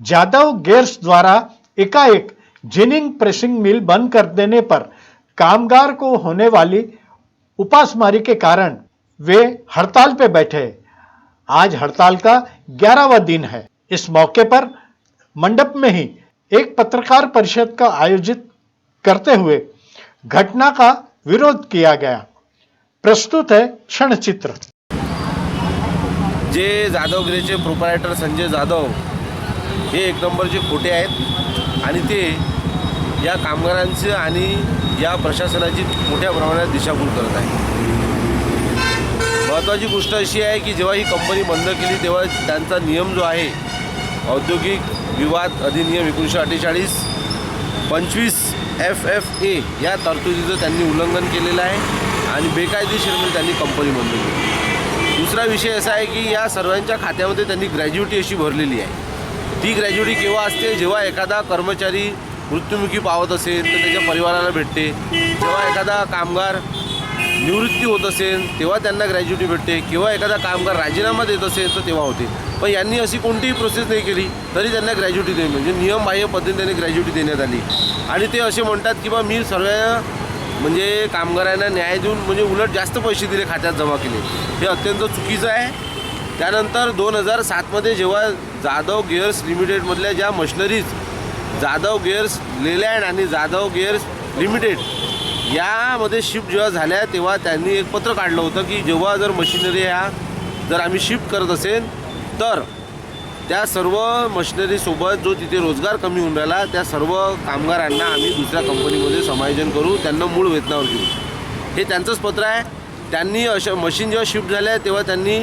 Jadhav gears द्वारा एकाएक ginning pressing mill बंद कर देने पर कामगार को होने वाली उपासमारी के कारण वे हड़ताल पे बैठे। आज हड़ताल का ग्यारहवा दिन है। इस मौके पर मंडप में ही एक पत्रकार परिषद का आयोजित करते हुए घटना का विरोध किया गया। प्रस्तुत है क्षण चित्र जे जाधवगिरीचे प्रोप्रायटर संजय जाधव हे एक नंबरचे खोटे आहेत आणि ते या कामगारांचं आणि या प्रशासनाची मोठ्या प्रमाणात दिशाभूल करत आहे महत्त्वाची गोष्ट अशी आहे की जेव्हा ही कंपनी बंद केली तेव्हा त्यांचा नियम जो आहे औद्योगिक विवाद अधिनियम एकोणीसशे अठ्ठेचाळीस पंचवीस एफ एफ ए या तरतुदीचं त्यांनी उल्लंघन केलेलं आहे आणि बेकायदेशीरपणे त्यांनी कंपनी बंद केली. दुसरा विषय असा आहे की या सर्वांच्या खात्यामध्ये त्यांनी ग्रॅज्युटी अशी भरलेली आहे. ती ग्रॅज्युटी केव्हा असते जेव्हा एखादा कर्मचारी मृत्युमुखी पावत असेल तर त्याच्या परिवाराला भेटते. जेव्हा एखादा कामगार निवृत्ती होत असेल तेव्हा त्यांना ग्रॅज्युटी भेटते. किंवा एखादा कामगार राजीनामा देत असेल तर तेव्हा होते. पण यांनी अशी कोणतीही प्रोसेस नाही केली तरी त्यांना ग्रॅज्युटी देणे म्हणजे नियमबाह्य पद्धतीने त्यांनी ग्रॅज्युटी देण्यात आली. आणि ते असे म्हणतात की बा मी सर्व म्हणजे कामगारांना न्याय देऊन म्हणजे उलट जास्त पैसे दिले खात्यात जमा केले. हे अत्यंत चुकीचं आहे. त्यानंतर दोन हजार सातमध्ये जेव्हा जाधव गेअर्स लिमिटेडमधल्या ज्या मशिनरीज जाधव गेअर्स लेलँड आणि जाधव गेअर्स लिमिटेड यामध्ये शिफ्ट जेव्हा झाल्या तेव्हा त्यांनी एक पत्र काढलं होतं की जेव्हा जर मशिनरी ह्या जर आम्ही शिफ्ट करत असेल तर त्या सर्व मशिनरीसोबत जो तिथे रोजगार कमी होऊन राहिला त्या सर्व कामगारांना आम्ही दुसऱ्या कंपनीमध्ये समायोजन करू त्यांना मूळ वेतनावर घेऊ. हे त्यांचंच पत्र आहे. त्यांनी अशा मशीन जेव्हा शिफ्ट झाल्या तेव्हा त्यांनी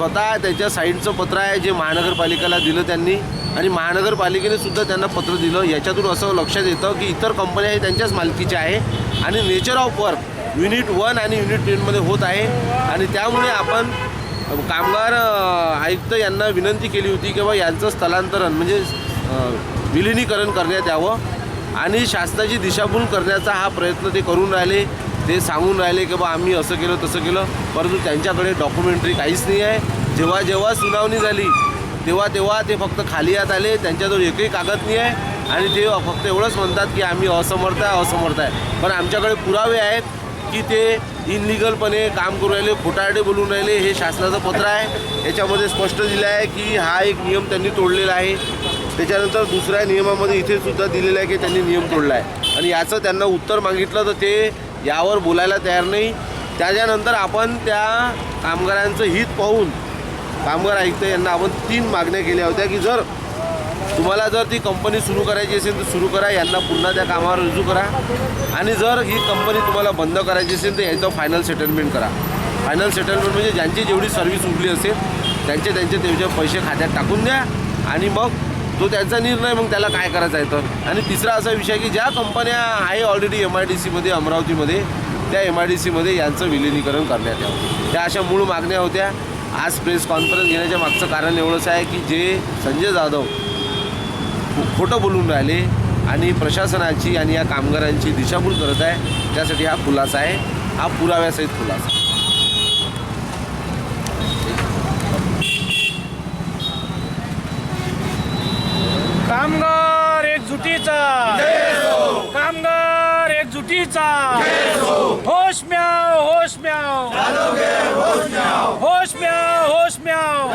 स्वतः त्याच्या साईडचं पत्र आहे जे महानगरपालिकेला दिलं त्यांनी. आणि महानगरपालिकेने सुद्धा त्यांना पत्र दिलं. याच्यातून असं लक्षात येतं की इतर कंपन्या हे त्यांच्याच मालकीच्या आहे. आणि nature of work unit one आणि युनिट टेनमध्ये होत आहे. आणि त्यामुळे आपण कामगार आयुक्त यांना विनंती केली होती की बा यांचं स्थलांतरण म्हणजे विलिनीकरण करण्यात यावं. आणि शासनाची दिशाभूल करण्याचा हा प्रयत्न ते करून राहिले. ते सांगून राहिले की बा आम्ही असं केलं तसं केलं. परंतु त्यांच्याकडे डॉक्युमेंटरी काहीच नाही आहे. जेव्हा जेव्हा सुनावणी झाली तेव्हा तेव्हा ते फक्त खाली यात आले. त्यांच्याजवळ एकही कागद नाही आहे. आणि ते फक्त एवढंच म्हणतात की आम्ही असमर्थ आहे असमर्थ आहे. पण आमच्याकडे पुरावे आहेत की ते इनलिगलपणे काम करू राहिले खोटारडे बोलून राहिले. हे शासनाचं पत्र आहे. याच्यामध्ये स्पष्ट दिलं आहे की हा एक नियम त्यांनी तोडलेला आहे. त्याच्यानंतर दुसऱ्या नियमामध्ये इथे सुद्धा दिलेलं आहे की त्यांनी नियम तोडला आहे. आणि याचं त्यांना उत्तर मागितलं तर ते यावर बोलायला तयार नाही. त्याच्यानंतर आपण त्या कामगारांचं हित पाहून कामगार आयुक्त यांना आपण तीन मागण्या केल्या होत्या की जर तुम्हाला जर ती कंपनी सुरू करायची असेल तर सुरू करा यांना पुन्हा त्या कामावर रुजू करा. आणि जर ही कंपनी तुम्हाला बंद करायची असेल तर यांचं फायनल सेटलमेंट करा. फायनल सेटलमेंट म्हणजे ज्यांची जेवढी सर्व्हिस उरली असेल त्यांचे त्यांचे त्यांचे पैसे खात्यात टाकून द्या. आणि मग तो त्यांचा निर्णय मग त्याला काय करायचा आहे तर? आणि तिसरा असा विषय की ज्या कंपन्या आहे ऑलरेडी एम आय डी सीमध्ये अमरावतीमध्ये त्या एम आय डी सीमध्ये यांचं विलिनीकरण करण्यात यावं. त्या अशा मूळ मागण्या होत्या. आज प्रेस कॉन्फरन्स घेण्याच्या मागचं कारण एवढंच आहे की जे संजय जाधव खोटं बोलून राहिले आणि प्रशासनाची आणि या कामगारांची दिशाभूल करत आहे त्यासाठी हा खुलासा आहे. हा पुराव्यासहित खुलासा कामगार एकजुटीचा कामगार एकजुटीचा होश म्याव होश म्याव होश म्याव होश म्याव. होश म्याव होश म्याव.